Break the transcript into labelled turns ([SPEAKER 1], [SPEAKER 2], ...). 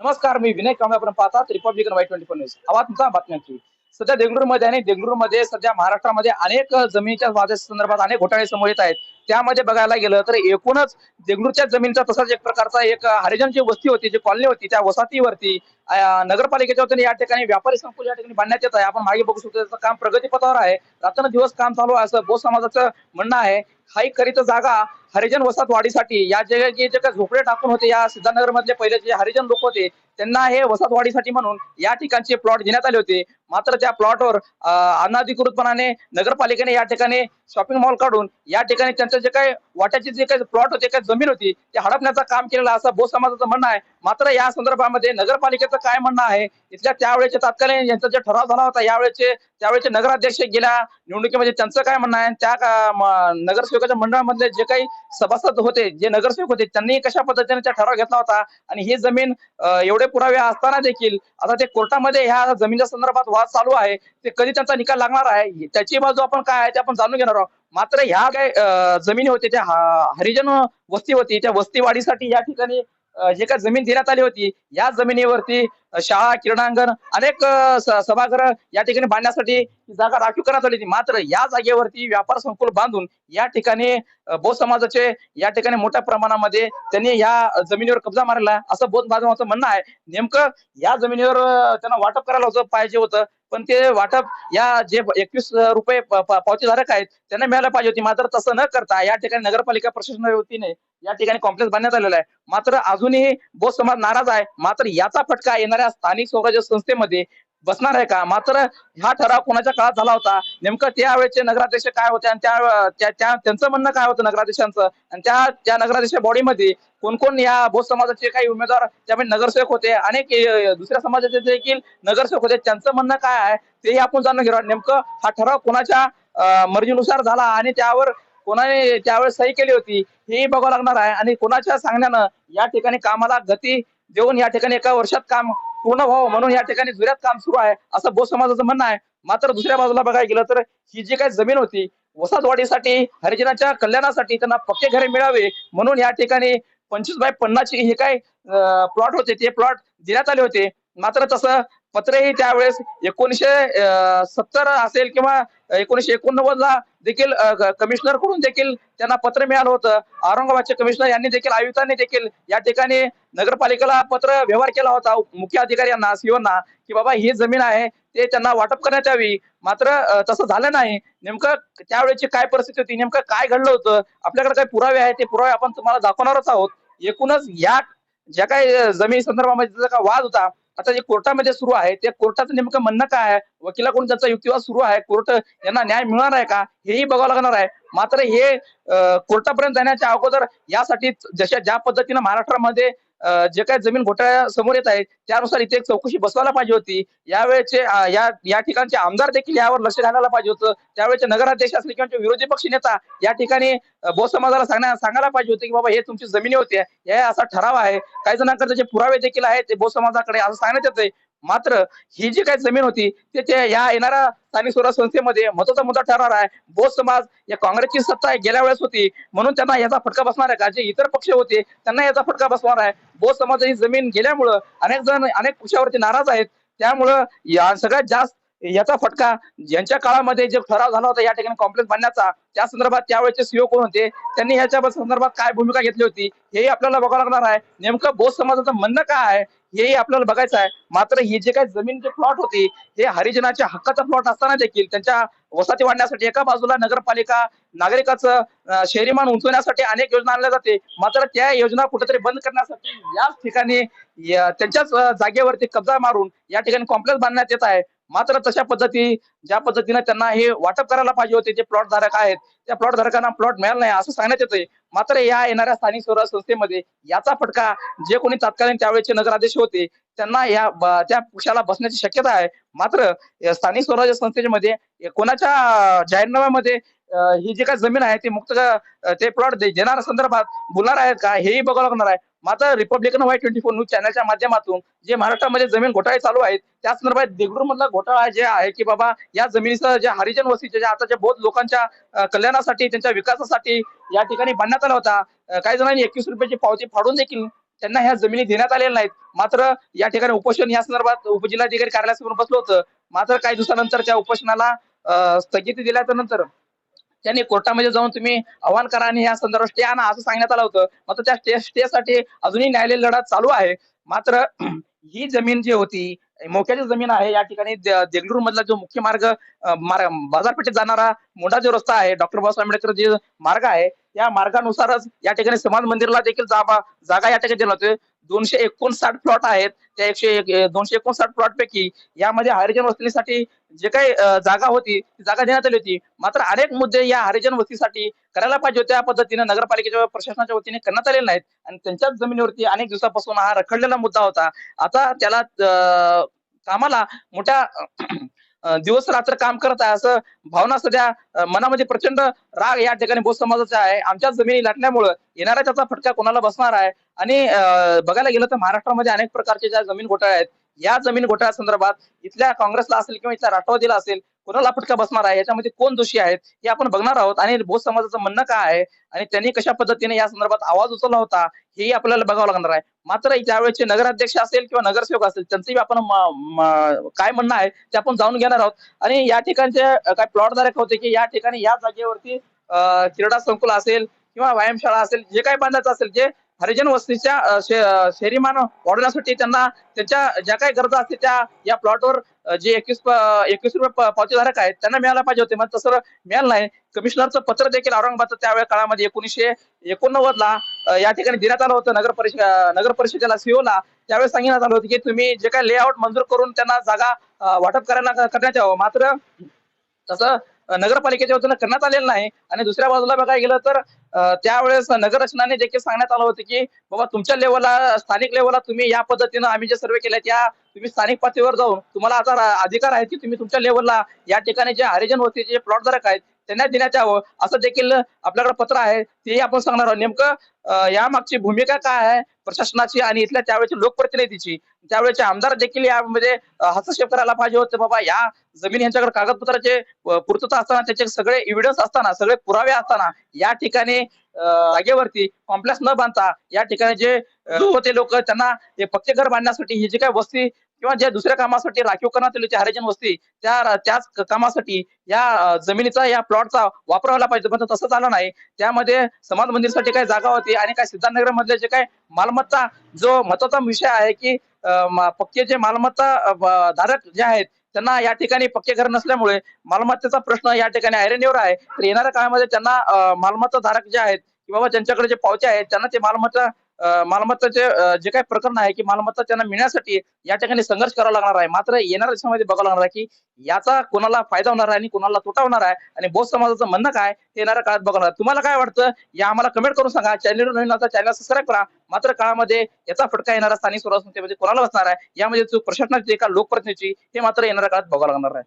[SPEAKER 1] नमस्कार मी विनय कांबळे आपण पाहतात Republican Y twenty four news आवाज तुमचा बातम्यांची. सध्या देगलूरमध्ये आणि देगलूरमध्ये सध्या महाराष्ट्रामध्ये अनेक जमिनीच्या वादा संदर्भात अनेक घोटाळे समोर येत आहेत. त्यामध्ये बघायला गेलं तर एकूणच देगलूरच्या जमीनचा तसाच एक प्रकारचा एक हरिजन जी वस्ती होती जी कॉलनी होती त्या वसाहतीवरती नगरपालिकेच्या वतीने या ठिकाणी व्यापारी संकुल या ठिकाणी बांधण्यात येत आहे. आपण मागे बघू शकतो त्याचं काम प्रगतीपथावर आहे. रात्रंदिवस काम चालू आहे असं बोध समाजाचं म्हणणं आहे. हा एक जागा हरिजन वसाहत वाढीसाठी या जे जे जे काही झोपडे टाकून होते या सिद्धानगर मधले पहिले जे हरिजन लोक होते त्यांना हे वसाहत वाढीसाठी म्हणून या ठिकाणचे प्लॉट देण्यात आले होते. मात्र त्या प्लॉटवर अनाधिकृतपणाने नगरपालिकेने या ठिकाणी शॉपिंग मॉल काढून या ठिकाणी त्यांचं जे काही वाट्याचे जे काही प्लॉट होते काही जमीन होती ते हडपण्याचं काम केलेलं असं बोस समाजाचं म्हणणं आहे. मात्र या संदर्भामध्ये नगरपालिकेचं काय म्हणणं आहे? इथल्या त्यावेळेचे तात्कालीन यांचा जे ठराव झाला होता यावेळेचे त्यावेळेचे नगराध्यक्ष गेल्या निवडणुकीमध्ये त्यांचं काय म्हणणं आहे? त्या नगरसेवकाच्या मंडळामधले जे काही सभासद होते जे नगरसेवक होते त्यांनी कशा पद्धतीने त्या ठराव घेतला होता? आणि ही जमीन एवढे पुरावे असताना देखील आता ते कोर्टामध्ये ह्या जमीनच्या संदर्भात वाद चालू आहे. ते कधी त्यांचा निकाल लागणार आहे? त्याची बाजू आपण काय आहे ते आपण जाणून घेणार आहोत. मात्र ह्या काय जमिनी होती त्या हरिजन वस्ती होती त्या वस्ती वाढीसाठी या ठिकाणी जे काय जमीन देण्यात आली होती या जमिनीवरती शाळा क्रीडांगण अनेक सभागृह या ठिकाणी बांधण्यासाठी जागा राखीव करण्यात आली होती. मात्र या जागेवरती व्यापार संकुल बांधून या ठिकाणी बौद्ध समाजाचे या ठिकाणी मोठ्या प्रमाणामध्ये त्यांनी या जमिनीवर कब्जा मारला. असं बौद्ध बांधवाचं म्हणणं आहे. नेमकं या जमिनीवर त्यांना वाटप करायला होतं पाहिजे होतं पण ते वाटप या जे एकवीस रुपये पावतीधारक आहेत त्यांना मिळायला पाहिजे होती. मात्र तसं न करता या ठिकाणी नगरपालिका प्रशासनाच्या वतीने या ठिकाणी कॉम्प्लेक्स बांधण्यात आलेला आहे. मात्र अजूनही बौद्ध समाज नाराज आहे. मात्र याचा फटका येणाऱ्या स्थानिक स्वराज्य संस्थेमध्ये बसणार आहे का? मात्र हा ठराव कोणाच्या काळात झाला होता? नेमकं त्यावेळेचे नगराध्यक्ष काय होते आणि त्या त्यांचं म्हणणं काय होतं नगराध्यक्षांचं? आणि त्या त्या नगराध्यक्ष बॉडीमध्ये कोण कोण या बौद्ध समाजाचे काही उमेदवार त्यामध्ये नगरसेवक होते? अनेक दुसऱ्या समाजाचे देखील नगरसेवक होते. त्यांचं म्हणणं काय आहे? तेही आपण जाणून घेणार नेमकं हा ठराव कोणाच्या मर्जीनुसार झाला आणि त्यावर कोणाने त्यावेळेस सही केली होती हेही बघावं लागणार आहे. आणि कोणाच्या सांगण्यानं या ठिकाणी कामाला गती देऊन या ठिकाणी एका वर्षात काम पूर्ण व्हावं म्हणून या ठिकाणी जुऱ्यात काम सुरू आहे. असं बोस समाजाचं म्हणणं आहे. मात्र दुसऱ्या बाजूला बघायला गेलं तर ही जी काही जमीन होती वसाहतवाढीसाठी हरिजनाच्या कल्याणासाठी त्यांना पक्के घरे मिळावे म्हणून या ठिकाणी पंचवीस बाय पन्नासचे हे काय प्लॉट होते. ते प्लॉट देण्यात आले होते. मात्र तसं पत्रही त्यावेळेस एकोणीसशे सत्तर असेल किंवा एकोणीसशे एकोणनव्वद ला देखील कमिशनरकडून देखील त्यांना पत्र मिळालं होतं. औरंगाबादचे कमिशनर यांनी देखील आयुक्तांनी देखील या ठिकाणी नगरपालिकेला पत्र व्यवहार केला होता. मुख्य अधिकारी यांना सीओना की बाबा ही जमीन आहे ते त्यांना वाटप करण्यात यावी. मात्र तसं झालं नाही. नेमकं त्यावेळेची काय परिस्थिती होती? नेमकं काय घडलं होतं? आपल्याकडे काही पुरावे आहेत ते पुरावे आपण तुम्हाला दाखवणारच आहोत. एकूणच या ज्या काही जमीन संदर्भामध्ये वाद होता आता जे कोर्टामध्ये सुरू आहे ते कोर्टाचं नेमकं म्हणणं काय आहे? वकिलाकडून त्याचा युक्तिवाद सुरू आहे कोर्ट यांना न्याय मिळणार आहे का? हेही बघावं लागणार आहे. मात्र हे कोर्टापर्यंत जाण्याच्या अगोदर यासाठी जशा ज्या पद्धतीनं महाराष्ट्रामध्ये जे काही जमीन घोटाळ्या समोर येत आहे त्यानुसार इथे एक चौकशी बसवायला पाहिजे होती. यावेळेचे या या ठिकाणचे आमदार देखील यावर लक्ष घालायला पाहिजे होतं. त्यावेळेचे नगराध्यक्ष असले किंवा विरोधी पक्ष नेता या ठिकाणी अं, बौद्ध समाजाला सांगण्या सांगायला पाहिजे होते की बाबा हे तुमची जमिनी होती. हे असा ठराव आहे. काही जणांकडे जे पुरावे देखील आहेत ते बौद्ध समाजाकडे असं सांगण्यात येते मात्र ही जी काही जमीन होती ते ते या येणाऱ्या स्थानिक स्वराज्य संस्थेमध्ये महत्त्वाचा मुद्दा ठरणार आहे. बौद्ध समाज या काँग्रेसची सत्ता गेल्या वेळेस होती म्हणून त्यांना याचा फटका बसणार आहे. का जे इतर पक्ष होते त्यांना याचा फटका बसणार आहे. बौद्ध समाज ही जमीन गेल्यामुळं अनेक जण अनेक पक्षावरती नाराज आहेत. त्यामुळं या सगळ्यात जास्त याचा फटका ज्यांच्या काळामध्ये जे ठराव झाला होता या ठिकाणी कॉम्प्लेक्स बांधण्याचा त्या संदर्भात त्यावेळेचे सीओ कोण होते त्यांनी याच्या संदर्भात काय भूमिका घेतली होती हेही आपल्याला बघावं लागणार आहे. नेमकं बौद्ध समाजाचं म्हणणं काय आहे? हेही आपल्याला बघायचं आहे. मात्र ही जे काही जमीनचे प्लॉट होती हे हरिजनाच्या हक्काचा प्लॉट असताना देखील त्यांच्या वसाहती वाढण्यासाठी एका बाजूला नगरपालिका नागरिकाचं शहरीमान उंचवण्यासाठी अनेक योजना आणल्या जाते. मात्र त्या योजना कुठेतरी बंद करण्यासाठी याच ठिकाणी त्यांच्याच जागेवरती कब्जा मारून या ठिकाणी कॉम्प्लेक्स बांधण्यात येत आहे. मात्र तशा पद्धती ज्या पद्धतीने त्यांना हे वाटप करायला पाहिजे होते जे प्लॉट धारक आहेत त्या प्लॉट धारकांना प्लॉट मिळाला नाही असं सांगण्यात येतंय. मात्र या येणाऱ्या स्थानिक स्वराज्य संस्थेमध्ये याचा फटका जे कोणी तत्कालीन त्यावेळेचे नगराध्यक्ष होते त्यांना या त्या पक्षाला बसण्याची शक्यता आहे. मात्र स्थानिक स्वराज्य संस्थेमध्ये कोणाच्या जाहीरनाम्यामध्ये ही जी काही जमीन आहे ती मुक्त ते प्लॉट देणार संदर्भात बोलणार आहेत का हेही बघावं लागणार आहे. मात्र Republican Y twenty four news चॅनलच्या माध्यमातून जे महाराष्ट्रामध्ये जमीन घोटाळे चालू आहेत त्या संदर्भात देगलूर मधला घोटाळा जे आहे की बाबा या जमिनीचा जे हरिजन वस्तीचे जे आता बहुत लोकांच्या कल्याणासाठी त्यांच्या विकासासाठी या ठिकाणी बांधण्यात आला होता. काही जणांनी एकवीस रुपयाची पावती फाडून देखील त्यांना ह्या जमिनी देण्यात आलेल्या नाहीत. मात्र या ठिकाणी उपोषण या संदर्भात उपजिल्हाधिकारी कार्यालयासमोर बसलो होतं. मात्र काही दिवसानंतर त्या उपोषणाला स्थगिती दिल्याच्या नंतर त्यांनी कोर्टामध्ये जाऊन तुम्ही आव्हान करा आणि या संदर्भात स्टे आणा असं सांगण्यात आलं होतं. मात्र त्या स्टे स्टेसाठी अजूनही न्यायालयीन लढा चालू आहे. मात्र ही जमीन जी होती मोक्याची जमीन आहे या ठिकाणी देगलूर मधला जो मुख्य मार्ग बाजारपेठेत जाणारा मोठा जो रस्ता आहे डॉक्टर बाबासाहेब आंबेडकर जे मार्ग आहे या मार्गानुसारच या ठिकाणी समाज मंदिरला देखील जागा जागा या ठिकाणी दिला होते दोनशे एकोणसाठ प्लॉट आहेत. त्या एकशे एक- दोनशे एकोणसाठ प्लॉट पैकी यामध्ये हरिजन वस्तीसाठी जे काही जागा होती ती जागा देण्यात आली होती. मात्र अनेक मुद्दे या हरिजन वस्तीसाठी करायला पाहिजे होत्या पद्धतीने नगरपालिकेच्या प्रशासनाच्या वतीने करण्यात आलेले नाहीत. आणि त्यांच्याच जमिनीवरती अनेक दिवसापासून हा रखडलेला मुद्दा होता. आता त्याला कामाला मोठ्या दिवस रात्र काम करत आहे. असं भावना सध्या मनामध्ये प्रचंड राग या ठिकाणी बोध समाजाचा आहे. आमच्या जमिनी लाटण्यामुळे येणारा त्याचा फटका कोणाला बसणार आहे? आणि बघायला गेलं तर महाराष्ट्रामध्ये अनेक प्रकारचे ज्या जमीन घोटाळे आहेत या जमीन घोटाळ्या संदर्भात इथल्या काँग्रेसला असेल किंवा इथल्या राष्ट्रवादीला असेल कोणाला फटका बसणार आहे? याच्यामध्ये कोण दोषी आहेत? हे आपण बघणार आहोत. आणि बौद्ध समाजाचं म्हणणं काय आहे? आणि त्यांनी कशा पद्धतीने या संदर्भात आवाज उचलला होता? हेही आपल्याला बघावं लागणार आहे. मात्र त्यावेळेचे नगराध्यक्ष असेल किंवा नगरसेवक असेल त्यांचंही आपण काय म्हणणं आहे ते आपण जाऊन घेणार आहोत. आणि या ठिकाणचे काय प्लॉट धारक होते की या ठिकाणी या जागेवरती क्रीडा संकुल असेल किंवा व्यायामशाळा असेल जे काय बांधायचं असेल जे हरिजन वस्तीच्या शे- शहरीमान वाढवण्यासाठी त्यांना त्यांच्या ज्या काही गरजा असतील त्या या प्लॉटवर जे एकवीस एकवीस रुपये पावतीधारक आहेत त्यांना मिळायला पाहिजे होते. मग तसं मिळालं नाही. कमिशनरचं पत्र देखील औरंगाबादचं त्यावेळेस काळामध्ये एकोणीसशे एकोणनव्वद ला या ठिकाणी देण्यात आलं होतं. नगर परिषद नगर परिषदेला सीओला त्यावेळेस सांगण्यात आलं होतं की तुम्ही जे काही लेआउट मंजूर करून त्यांना जागा वाटप करायला करण्यात यावं. मात्र तसं नगरपालिकेच्या वतीनं करण्यात आलेलं नाही. आणि दुसऱ्या बाजूला बघायला गेलं तर त्यावेळेस नगररचनाने देखील सांगण्यात आलं होतं की बाबा तुमच्या लेवलला स्थानिक लेवलला तुम्ही या पद्धतीनं आम्ही जे सर्वे केले त्या तुम्ही स्थानिक पातळीवर जाऊन तुम्हाला आता अधिकार आहे की तुम्ही तुमच्या लेवलला या ठिकाणी जे हरिजन होते जे प्लॉट धारक आहेत त्यांना देण्यात यावं असं देखील आपल्याकडे पत्र आहे. तेही आपण सांगणार आहोत. नेमकं या यामागची भूमिका काय आहे प्रशासनाची आणि इथल्या त्यावेळेच्या लोकप्रतिनिधीची? त्यावेळेचे आमदार देखील यामध्ये म्हणजे, हस्तक्षेप करायला पाहिजे होते. बाबा या जमीन यांच्याकडे कागदपत्राचे पूर्तता असताना त्याचे सगळे एव्हिडन्स असताना सगळे पुरावे असताना या ठिकाणी जागेवरती कॉम्प्लेक्स न बांधता या ठिकाणी जे होते लोक त्यांना हे पक्के घर बांधण्यासाठी ही जी काही वस्ती किंवा ज्या दुसऱ्या कामासाठी राखीव करण्यात आली हरिजन वस्ती त्या त्याच कामासाठी या जमिनीचा या प्लॉटचा वापर व्हायला पाहिजे. पण तसं झालं नाही. त्यामध्ये समाज मंदिरसाठी काही जागा होती आणि काही सिद्धार्थनगर मधले जे काही मालमत्ता जो महत्त्वाचा विषय आहे की पक्के जे मालमत्ता धारक जे आहेत त्यांना या ठिकाणी पक्के घर नसल्यामुळे मालमत्तेचा प्रश्न या ठिकाणी ऐरणीवर आहे. तर येणाऱ्या काळामध्ये त्यांना मालमत्ता धारक जे आहेत की बाबा ज्यांच्याकडे जे पावत्या आहेत त्यांना ते मालमत्ता मालमत्ताचे जे काही प्रकरण आहे की मालमत्ता त्यांना मिळण्यासाठी या ठिकाणी संघर्ष करावा लागणार आहे. मात्र येणाऱ्या दिवसामध्ये बघावं लागणार आहे की याचा कोणाला फायदा होणार आहे आणि कोणाला तोटा होणार आहे आणि बौद्ध समाजाचं म्हणणं काय ते येणाऱ्या काळात बघणार आहे. तुम्हाला काय वाटतं? या आम्हाला कमेंट करून सांगा. चॅनल नवीन आता चॅनल सबस्क्राईब करा. मात्र काळामध्ये याचा फटका येणारा स्थानिक स्वराज्य कोणाला बसणार आहे? यामध्ये चूक प्रशासनाची का लोकप्रतिनिधीची हे मात्र येणाऱ्या काळात बघावं लागणार आहे.